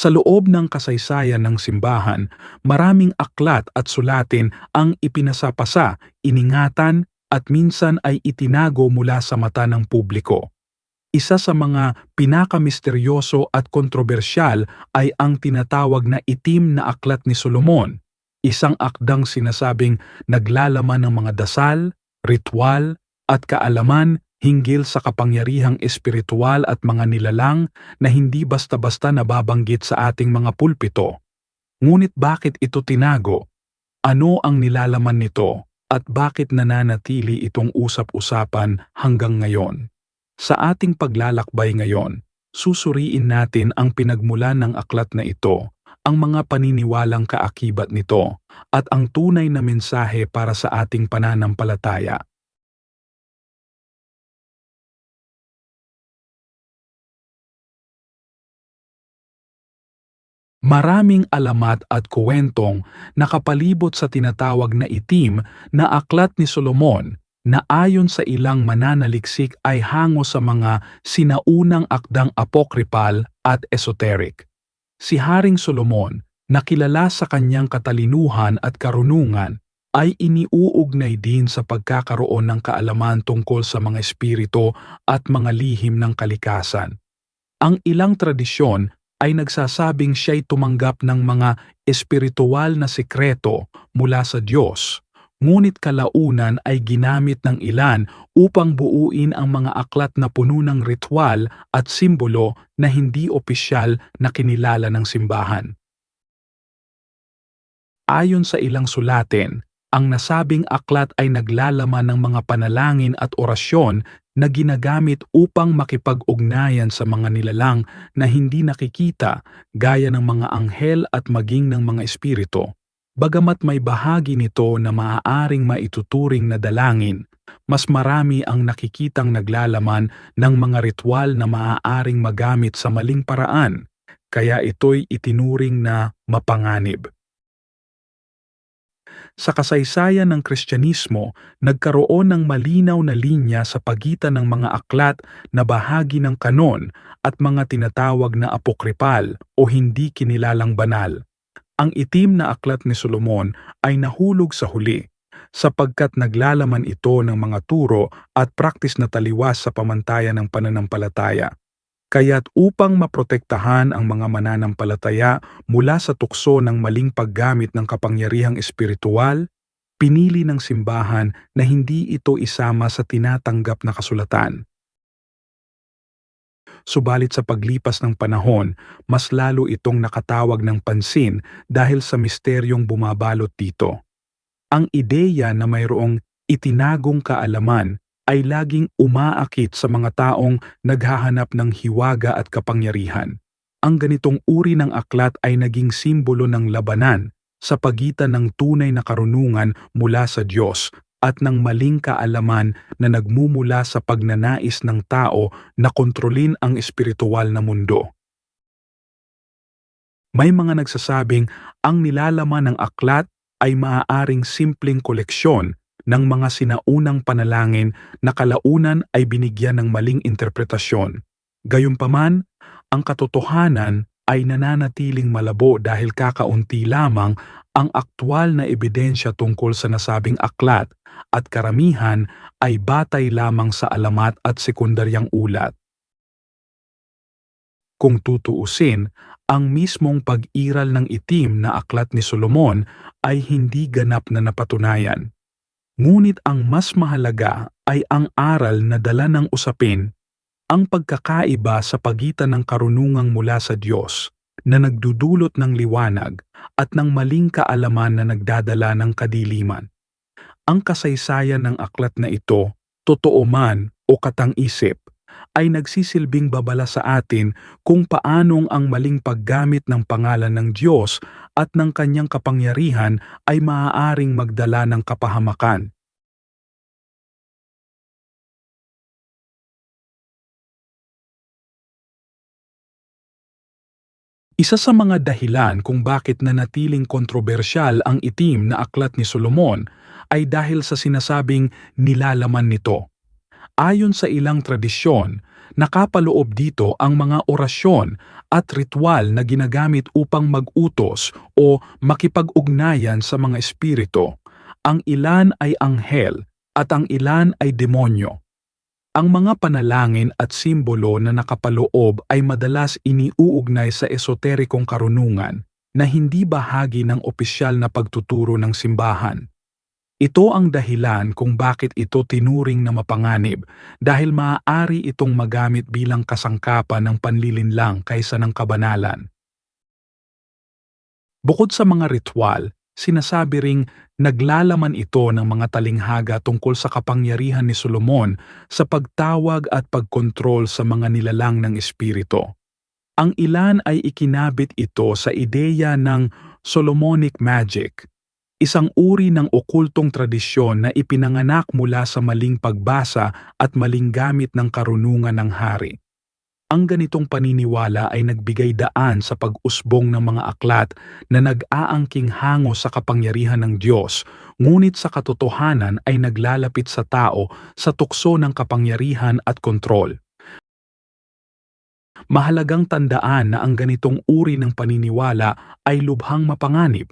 Sa loob ng kasaysayan ng simbahan, maraming aklat at sulatin ang ipinasapasa, iningatan at minsan ay itinago mula sa mata ng publiko. Isa sa mga pinakamisteryoso at kontrobersyal ay ang tinatawag na itim na aklat ni Solomon, isang akdang sinasabing naglalaman ng mga dasal, ritual, at kaalaman hinggil sa kapangyarihang espiritual at mga nilalang na hindi basta-basta nababanggit sa ating mga pulpito. Ngunit bakit ito tinago? Ano ang nilalaman nito at bakit nananatili itong usap-usapan hanggang ngayon? Sa ating paglalakbay ngayon, susuriin natin ang pinagmulan ng aklat na ito, ang mga paniniwalang kaakibat nito, at ang tunay na mensahe para sa ating pananampalataya. Maraming alamat at kuwentong nakapalibot sa tinatawag na itim na aklat ni Solomon na ayon sa ilang mananaliksik ay hango sa mga sinaunang akdang apokripal at esoteric. Si Haring Solomon, nakilala sa kanyang katalinuhan at karunungan, ay iniuugnay din sa pagkakaroon ng kaalaman tungkol sa mga espiritu at mga lihim ng kalikasan. Ang ilang tradisyon ay nagsasabing siya'y tumanggap ng mga espiritual na sekreto mula sa Diyos, ngunit kalaunan ay ginamit ng ilan upang buuin ang mga aklat na puno ng ritual at simbolo na hindi opisyal na kinilala ng simbahan. Ayon sa ilang sulatin, ang nasabing aklat ay naglalaman ng mga panalangin at orasyon na ginagamit upang makipag-ugnayan sa mga nilalang na hindi nakikita gaya ng mga anghel at maging ng mga espiritu. Bagamat may bahagi nito na maaaring maituturing na dalangin, mas marami ang nakikitang naglalaman ng mga ritual na maaaring magamit sa maling paraan, kaya ito'y itinuring na mapanganib. Sa kasaysayan ng Kristyanismo, nagkaroon ng malinaw na linya sa pagitan ng mga aklat na bahagi ng kanon at mga tinatawag na apokripal o hindi kinilalang banal. Ang itim na aklat ni Solomon ay nahulog sa huli sapagkat naglalaman ito ng mga turo at praktis na taliwas sa pamantayan ng pananampalataya. Kaya't upang maprotektahan ang mga mananampalataya mula sa tukso ng maling paggamit ng kapangyarihang espiritual, pinili ng simbahan na hindi ito isama sa tinatanggap na kasulatan. Subalit sa paglipas ng panahon, mas lalo itong nakatawag ng pansin dahil sa misteryong bumabalot dito. Ang ideya na mayroong itinagong kaalaman ay laging umaakit sa mga taong naghahanap ng hiwaga at kapangyarihan. Ang ganitong uri ng aklat ay naging simbolo ng labanan sa pagitan ng tunay na karunungan mula sa Diyos at ng maling kaalaman na nagmumula sa pagnanais ng tao na kontrolin ang espiritual na mundo. May mga nagsasabing ang nilalaman ng aklat ay maaaring simpleng koleksyon ng mga sinaunang panalangin na kalaunan ay binigyan ng maling interpretasyon. Gayunpaman, ang katotohanan ay nananatiling malabo dahil kakaunti lamang ang aktwal na ebidensya tungkol sa nasabing aklat at karamihan ay batay lamang sa alamat at sekundaryang ulat. Kung tutuusin, ang mismong pag-iral ng itim na aklat ni Solomon ay hindi ganap na napatunayan. Ngunit ang mas mahalaga ay ang aral na dala ng usapin, ang pagkakaiba sa pagitan ng karunungang mula sa Diyos na nagdudulot ng liwanag at ng maling kaalaman na nagdadala ng kadiliman. Ang kasaysayan ng aklat na ito, totoo man o katang-isip, ay nagsisilbing babala sa atin kung paanong ang maling paggamit ng pangalan ng Diyos at ng kanyang kapangyarihan ay maaaring magdala ng kapahamakan. Isa sa mga dahilan kung bakit nanatiling kontrobersyal ang itim na aklat ni Solomon ay dahil sa sinasabing nilalaman nito. Ayon sa ilang tradisyon, Nakapaloob dito ang mga orasyon at ritual na ginagamit upang mag-utos o makipag-ugnayan sa mga espiritu. Ang ilan ay anghel at ang ilan ay demonyo. Ang mga panalangin at simbolo na nakapaloob ay madalas iniuugnay sa esoterikong karunungan na hindi bahagi ng opisyal na pagtuturo ng simbahan. Ito ang dahilan kung bakit ito tinuring na mapanganib dahil maaari itong magamit bilang kasangkapan ng panlilinlang kaysa ng kabanalan. Bukod sa mga ritual, sinasabi ring naglalaman ito ng mga talinghaga tungkol sa kapangyarihan ni Solomon sa pagtawag at pagkontrol sa mga nilalang ng espiritu. Ang ilan ay ikinabit ito sa ideya ng Solomonic Magic, isang uri ng okultong tradisyon na ipinanganak mula sa maling pagbasa at maling gamit ng karunungan ng hari. Ang ganitong paniniwala ay nagbigay daan sa pag-usbong ng mga aklat na nag-aangking hango sa kapangyarihan ng Diyos, ngunit sa katotohanan ay naglalapit sa tao sa tukso ng kapangyarihan at kontrol. Mahalagang tandaan na ang ganitong uri ng paniniwala ay lubhang mapanganib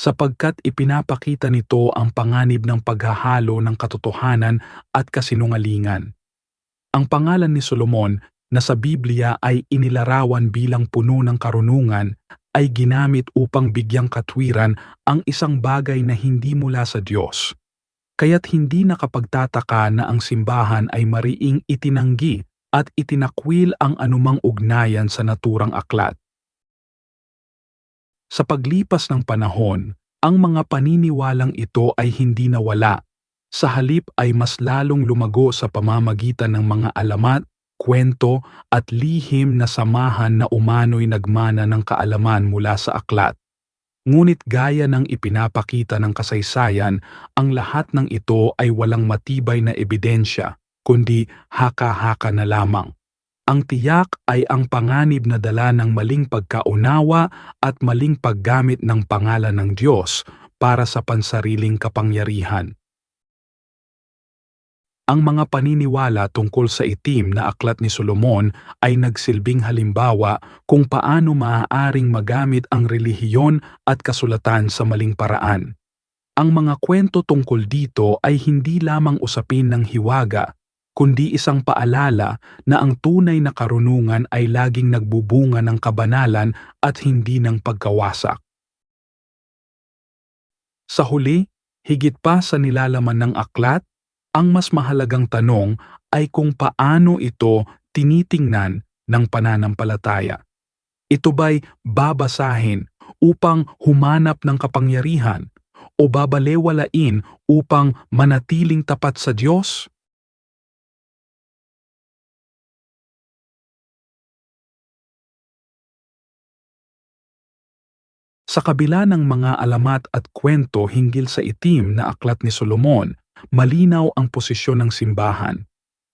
sapagkat ipinapakita nito ang panganib ng paghahalo ng katotohanan at kasinungalingan. Ang pangalan ni Solomon na sa Biblia ay inilarawan bilang puno ng karunungan ay ginamit upang bigyang katwiran ang isang bagay na hindi mula sa Diyos. Kaya't hindi nakapagtataka na ang simbahan ay mariing itinanggi at itinakwil ang anumang ugnayan sa naturang aklat. Sa paglipas ng panahon, ang mga paniniwalang ito ay hindi nawala. Sa halip ay mas lalong lumago sa pamamagitan ng mga alamat, kwento at lihim na samahan na umano'y nagmana ng kaalaman mula sa aklat. Ngunit gaya ng ipinapakita ng kasaysayan, ang lahat ng ito ay walang matibay na ebidensya, kundi haka-haka na lamang. Ang tiyak ay ang panganib na dala ng maling pagkaunawa at maling paggamit ng pangalan ng Diyos para sa pansariling kapangyarihan. Ang mga paniniwala tungkol sa itim na aklat ni Solomon ay nagsilbing halimbawa kung paano maaaring magamit ang relihiyon at kasulatan sa maling paraan. Ang mga kwento tungkol dito ay hindi lamang usapin ng hiwaga kundi isang paalala na ang tunay na karunungan ay laging nagbubunga ng kabanalan at hindi ng pagkawasak. Sa huli, higit pa sa nilalaman ng aklat, ang mas mahalagang tanong ay kung paano ito tinitingnan ng pananampalataya. Ito ba'y babasahin upang humanap ng kapangyarihan o babalewalain upang manatiling tapat sa Diyos? Sa kabila ng mga alamat at kwento hinggil sa itim na aklat ni Solomon, malinaw ang posisyon ng simbahan.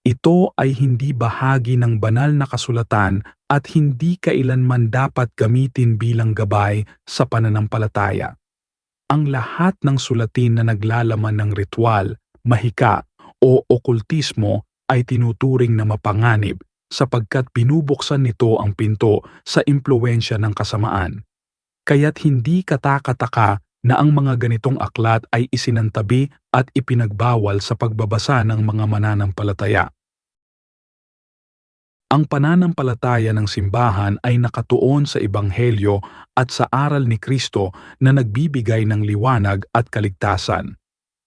Ito ay hindi bahagi ng banal na kasulatan at hindi kailanman dapat gamitin bilang gabay sa pananampalataya. Ang lahat ng sulatin na naglalaman ng ritual, mahika o okultismo ay tinuturing na mapanganib sapagkat binubuksan nito ang pinto sa impluensya ng kasamaan kaya't hindi katakataka na ang mga ganitong aklat ay isinantabi at ipinagbawal sa pagbabasa ng mga mananampalataya. Ang pananampalataya ng simbahan ay nakatuon sa Ebanghelyo at sa aral ni Kristo na nagbibigay ng liwanag at kaligtasan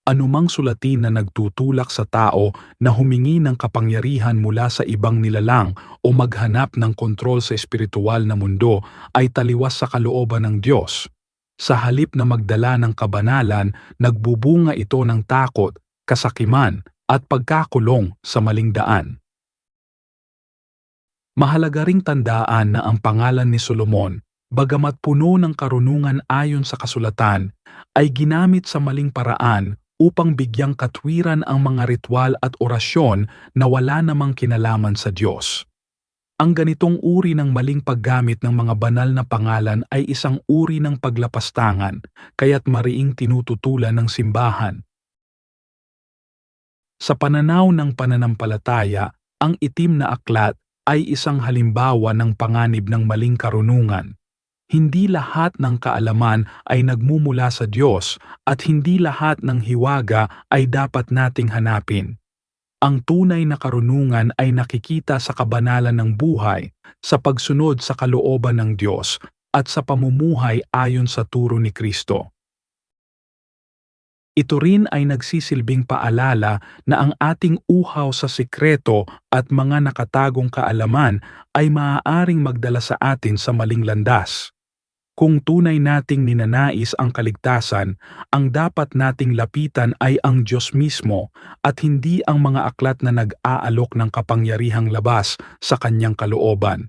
anumang sulatin na nagtutulak sa tao na humingi ng kapangyarihan mula sa ibang nilalang o maghanap ng kontrol sa espiritual na mundo ay taliwas sa kalooban ng Diyos. Sa halip na magdala ng kabanalan, nagbubunga ito ng takot, kasakiman at pagkakulong sa maling daan. Mahalaga ring tandaan na ang pangalan ni Solomon, bagamat puno ng karunungan ayon sa kasulatan, ay ginamit sa maling paraan upang bigyang katwiran ang mga ritual at orasyon na wala namang kinalaman sa Diyos. Ang ganitong uri ng maling paggamit ng mga banal na pangalan ay isang uri ng paglapastangan, kaya't mariing tinututulan ng simbahan. Sa pananaw ng pananampalataya, ang itim na aklat ay isang halimbawa ng panganib ng maling karunungan. Hindi lahat ng kaalaman ay nagmumula sa Diyos at hindi lahat ng hiwaga ay dapat nating hanapin. Ang tunay na karunungan ay nakikita sa kabanalan ng buhay, sa pagsunod sa kalooban ng Diyos, at sa pamumuhay ayon sa turo ni Kristo. Ito rin ay nagsisilbing paalala na ang ating uhaw sa sikreto at mga nakatagong kaalaman ay maaaring magdala sa atin sa maling landas. Kung tunay nating ninanais ang kaligtasan, ang dapat nating lapitan ay ang Diyos mismo at hindi ang mga aklat na nag-aalok ng kapangyarihang labas sa kanyang kalooban.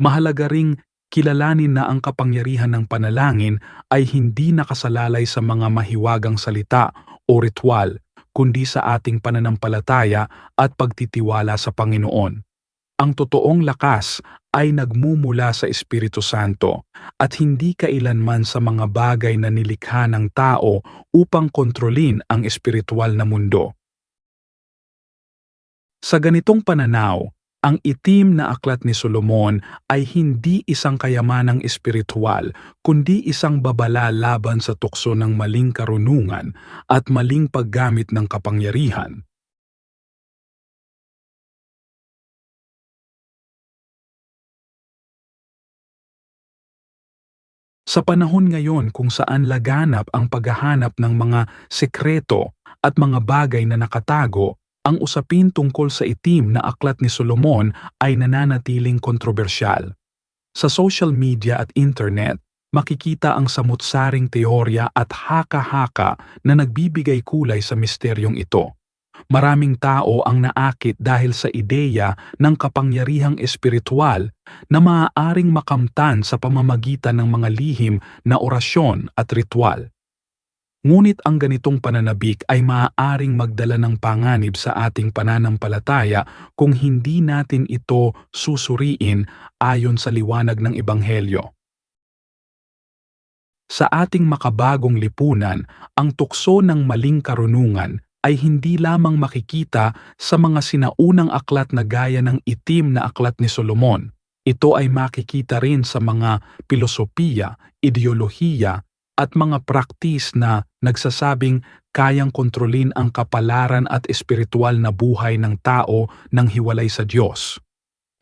Mahalaga ring kilalanin na ang kapangyarihan ng panalangin ay hindi nakasalalay sa mga mahiwagang salita o ritual, kundi sa ating pananampalataya at pagtitiwala sa Panginoon. Ang totoong lakas ay nagmumula sa Espiritu Santo at hindi kailanman sa mga bagay na nilikha ng tao upang kontrolin ang espiritual na mundo. Sa ganitong pananaw, ang itim na aklat ni Solomon ay hindi isang kayamanang espiritual, kundi isang babala laban sa tukso ng maling karunungan at maling paggamit ng kapangyarihan. Sa panahon ngayon kung saan laganap ang paghahanap ng mga sekreto at mga bagay na nakatago, ang usapin tungkol sa itim na aklat ni Solomon ay nananatiling kontrobersyal. Sa social media at internet, makikita ang samutsaring teorya at haka-haka na nagbibigay kulay sa misteryong ito. Maraming tao ang naakit dahil sa ideya ng kapangyarihang espiritual na maaaring makamtan sa pamamagitan ng mga lihim na orasyon at ritual. Ngunit ang ganitong pananabik ay maaaring magdala ng panganib sa ating pananampalataya kung hindi natin ito susuriin ayon sa liwanag ng Ebanghelyo. Sa ating makabagong lipunan, ang tukso ng maling karunungan ay hindi lamang makikita sa mga sinaunang aklat na gaya ng itim na aklat ni Solomon. Ito ay makikita rin sa mga pilosopiya, ideolohiya at mga praktis na nagsasabing kayang kontrolin ang kapalaran at espiritual na buhay ng tao nang hiwalay sa Diyos.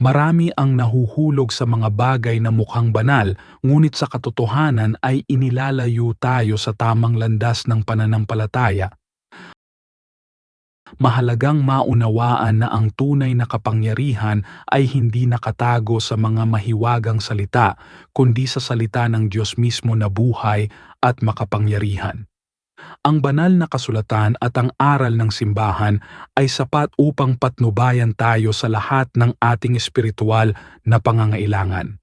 Marami ang nahuhulog sa mga bagay na mukhang banal, ngunit sa katotohanan ay inilalayo tayo sa tamang landas ng pananampalataya mahalagang maunawaan na ang tunay na kapangyarihan ay hindi nakatago sa mga mahiwagang salita, kundi sa salita ng Diyos mismo na buhay at makapangyarihan. Ang banal na kasulatan at ang aral ng simbahan ay sapat upang patnubayan tayo sa lahat ng ating espiritual na pangangailangan.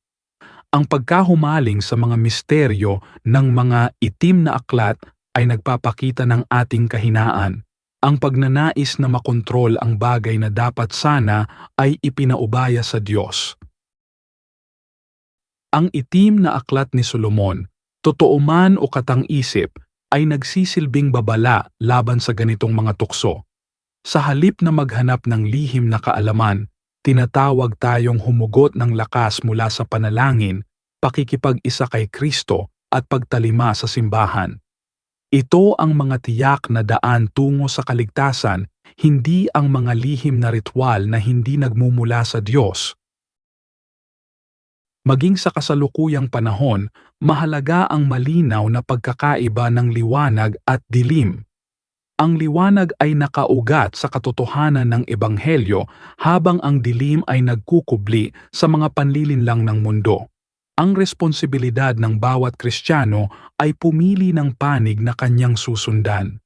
Ang pagkahumaling sa mga misteryo ng mga itim na aklat ay nagpapakita ng ating kahinaan, ang pagnanais na makontrol ang bagay na dapat sana ay ipinaubaya sa Diyos. Ang itim na aklat ni Solomon, totoo man o katang-isip, ay nagsisilbing babala laban sa ganitong mga tukso. Sa halip na maghanap ng lihim na kaalaman, tinatawag tayong humugot ng lakas mula sa panalangin, pakikipag-isa kay Kristo at pagtalima sa simbahan. Ito ang mga tiyak na daan tungo sa kaligtasan, hindi ang mga lihim na ritual na hindi nagmumula sa Diyos. Maging sa kasalukuyang panahon, mahalaga ang malinaw na pagkakaiba ng liwanag at dilim. Ang liwanag ay nakaugat sa katotohanan ng Ebanghelyo habang ang dilim ay nagkukubli sa mga panlilinlang ng mundo. Ang responsibilidad ng bawat Kristiyano ay pumili ng panig na kanyang susundan.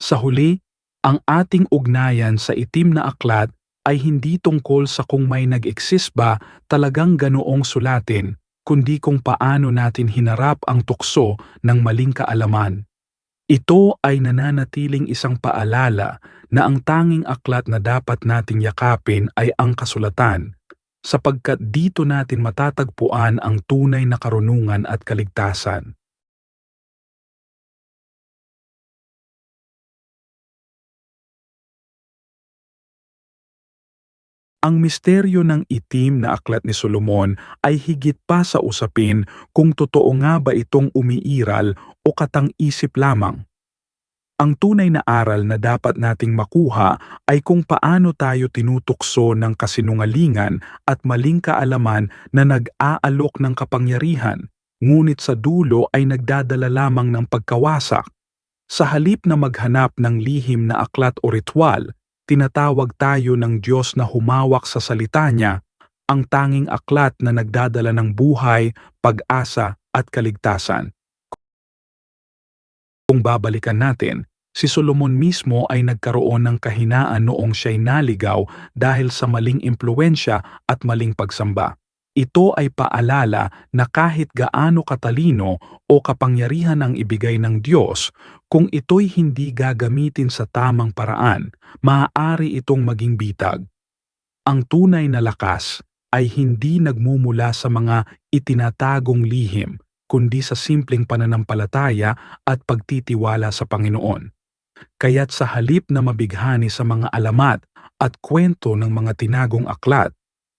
Sa huli, ang ating ugnayan sa itim na aklat ay hindi tungkol sa kung may nag-exist ba talagang ganoong sulatin, kundi kung paano natin hinarap ang tukso ng maling kaalaman. Ito ay nananatiling isang paalala na ang tanging aklat na dapat nating yakapin ay ang kasulatan, sapagkat dito natin matatagpuan ang tunay na karunungan at kaligtasan. Ang misteryo ng itim na aklat ni Solomon ay higit pa sa usapin kung totoo nga ba itong umiiral o katang-isip lamang. Ang tunay na aral na dapat nating makuha ay kung paano tayo tinutukso ng kasinungalingan at maling kaalaman na nag-aalok ng kapangyarihan, ngunit sa dulo ay nagdadala lamang ng pagkawasak. Sa halip na maghanap ng lihim na aklat o ritual, tinatawag tayo ng Diyos na humawak sa salita niya, ang tanging aklat na nagdadala ng buhay, pag-asa at kaligtasan. Kung babalikan natin, si Solomon mismo ay nagkaroon ng kahinaan noong siya'y naligaw dahil sa maling impluensya at maling pagsamba. Ito ay paalala na kahit gaano katalino o kapangyarihan ang ibigay ng Diyos, kung ito'y hindi gagamitin sa tamang paraan, maaari itong maging bitag. Ang tunay na lakas ay hindi nagmumula sa mga itinatagong lihim, kundi sa simpleng pananampalataya at pagtitiwala sa Panginoon. Kaya't sa halip na mabighani sa mga alamat at kwento ng mga tinagong aklat,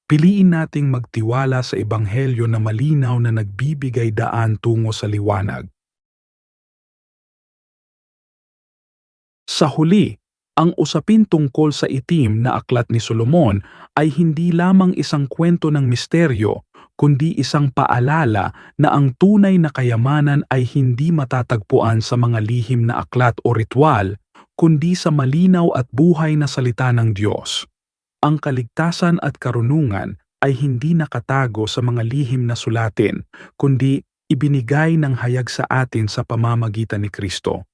piliin nating magtiwala sa ebanghelyo na malinaw na nagbibigay daan tungo sa liwanag. Sa huli, ang usapin tungkol sa itim na aklat ni Solomon ay hindi lamang isang kwento ng misteryo, kundi isang paalala na ang tunay na kayamanan ay hindi matatagpuan sa mga lihim na aklat o ritual, kundi sa malinaw at buhay na salita ng Diyos. Ang kaligtasan at karunungan ay hindi nakatago sa mga lihim na sulatin, kundi ibinigay ng hayag sa atin sa pamamagitan ni Kristo.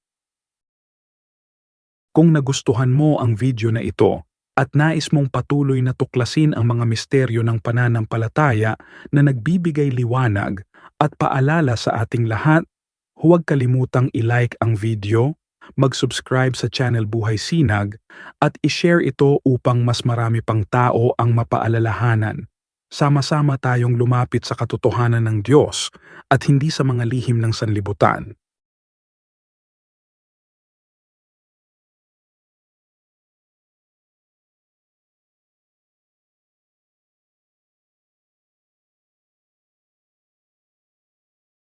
Kung nagustuhan mo ang video na ito at nais mong patuloy na tuklasin ang mga misteryo ng pananampalataya na nagbibigay liwanag at paalala sa ating lahat, huwag kalimutang i-like ang video, mag-subscribe sa channel Buhay Sinag at i-share ito upang mas marami pang tao ang mapaalalahanan. Sama-sama tayong lumapit sa katotohanan ng Diyos at hindi sa mga lihim ng sanlibutan.